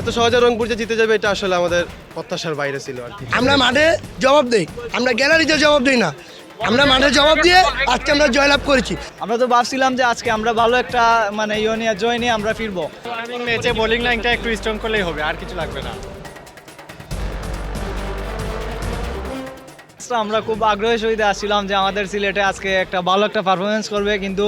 এত সহজে রংপুর যে জিতে যাবে এটা আসলে আমাদের প্রত্যাশার বাইরে ছিল আর কি। আমরা মাঠে জবাব দেই। আমরা গ্যালারিতে জবাব দিই না। আমরা মাঠে জবাব দিয়ে আজকে আমরা জয়লাভ করেছি। আমরা তো ভাবছিলাম যে আজকে আমরা ভালো একটা মানে ইয়ে নিয়ে জয় নিয়ে আমরা ফিরবো। ম্যাচে বোলিং লাইনটা একটু স্ট্রং করলেই হবে আর কিছু লাগবে না। আমরা খুব আগ্রহের সহিত আসছিলাম যে আমাদের সিলেটে আজকে একটা ভালো একটা পারফরমেন্স করবে, কিন্তু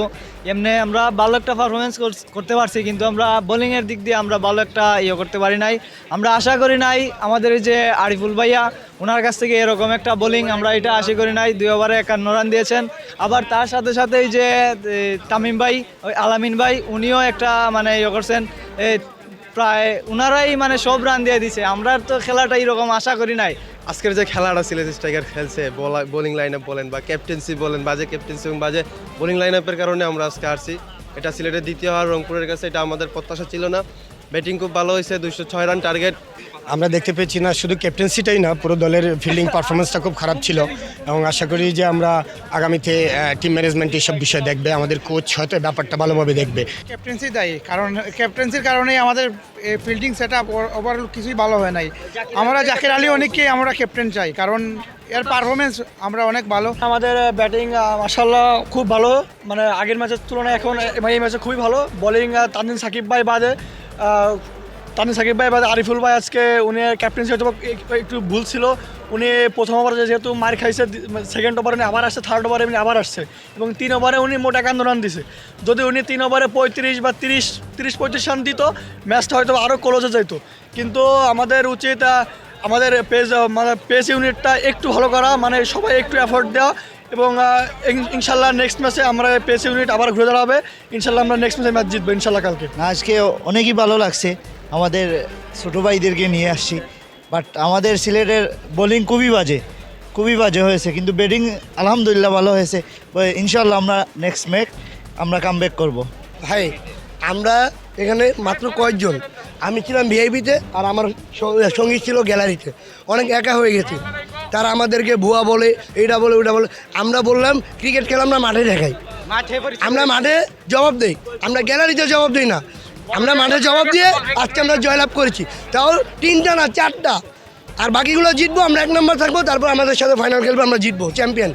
এমনি আমরা ভালো একটা পারফরমেন্স করতে পারছি, কিন্তু আমরা বোলিংয়ের দিক দিয়ে আমরা ভালো একটা ইয়ে করতে পারি নাই। আমরা আশা করি নাই, আমাদের যে আরিফুল ভাইয়া ওনার কাছ থেকে এরকম একটা বোলিং আমরা এটা আশা করি নাই, দুই ওভারে একান্ন রান দিয়েছেন। আবার তার সাথে সাথে এই যে তামিম ভাই, ওই আলামিন ভাই, উনিও একটা মানে ইয়ে করছেন প্রায় ওনারাই মানে সব রান দিয়ে দিছে। আমরা তো খেলাটা এরকম আশা করি নাই। আজকের যে খেলাটা সিলেট স্ট্রাইকার খেলছে বোলিং লাইন বলেন বা ক্যাপ্টেন্সি বলেন, বাজে ক্যাপ্টেন্সি এবং বাজে বোলিং লাইন আপের কারণে আমরা আজকে আসছি এটা সিলেটের দ্বিতীয় হওয়ার রংপুরের কাছে, এটা আমাদের প্রত্যাশা ছিল না। ব্যাটিং খুব ভালো হয়েছে দুইশো ছয় রান টার্গেট আমরা দেখতে পেয়েছি না শুধু ক্যাপ্টেন্সিটাই না পুরো দলের ফিল্ডিং পারফরমেন্সটা খুব খারাপ ছিল। এবং আশা করি যে আমরা আগামীতে টিম ম্যানেজমেন্ট এইসব বিষয় দেখবে আমাদের কোচ হয়তো ব্যাপারটা ভালোভাবে দেখবে। ক্যাপ্টেন্সি দায়ী কারণ ক্যাপ্টেন্সির কারণেই আমাদের ফিল্ডিং সেট আপ ওভারঅল কিছুই ভালো হয় নাই। আমরা জাকির আলী অনেককেই আমরা ক্যাপ্টেন চাই কারণ এর পারফরমেন্স আমরা অনেক ভালো। আমাদের ব্যাটিং মাসাল্লাহ খুব ভালো। মানে আগের ম্যাচের তুলনায় এখন এই ম্যাচে খুবই ভালো। বোলিং তানজিন সাকিব ভাই বাদে। তানজিন সাকিব ভাই বাদে আরিফুল ভাই আজকে উনি ক্যাপ্টেন্সি হয়তো একটু ভুল ছিল। উনি প্রথম ওভারে যেহেতু মার খাইছে সেকেন্ড ওভারে উনি আবার আসছে থার্ড ওভারে উনি আবার আসছে। এবং তিন ওভারে উনি মোট একান্ন রান দিছে। যদি উনি তিন ওভারে পঁয়ত্রিশ বা তিরিশ তিরিশ, পঁয়ত্রিশ রান দিত ম্যাচটা হয়তো আরও ক্লোজে যেত কিন্তু আমাদের উচিত আমাদের পেজ মানে পেজ ইউনিটটা একটু ভালো করা মানে সবাই একটু এফোর্ট দেওয়া। এবং ইনশাল্লাহ নেক্সট ম্যাচে আমরা পেস ইউনিট আবার ঘুরে দাঁড়াবে। ইনশাল্লাহ আমরা নেক্সট ম্যাচে ম্যাচ জিতবো ইনশাল্লাহ কালকে। না আজকে অনেকই ভালো লাগছে। আমাদের ছোটো ভাইদেরকে নিয়ে আসছি। বাট আমাদের সিলেটের বোলিং খুবই বাজে। খুবই বাজে হয়েছে কিন্তু ব্যাটিং আলহামদুলিল্লাহ ভালো হয়েছে। ইনশাল্লাহ আমরা নেক্সট ম্যাচ আমরা কাম ব্যাক করব। ভাই আমরা এখানে মাত্র কয়েকজন। আমি ছিলাম ভিআইপিতে আর আমার সঙ্গী ছিল গ্যালারিতে অনেক একা হয়ে গেছি। তারা আমাদেরকে ভুয়া বলে এটা বলে ওটা বলে। আমরা বললাম ক্রিকেট খেলা আমরা মাঠে দেখাই। আমরা মাঠে জবাব দেই। আমরা গ্যালারিতে জবাব দিই না। আমরা মাঠে জবাব দিয়ে আজকে আমরা জয়লাভ করেছি। তাও তিনটা না চারটা। আর বাকিগুলো জিতবো আমরা এক নম্বর থাকব তারপর আমাদের সাথে ফাইনাল খেলব আমরা জিতবো চ্যাম্পিয়ন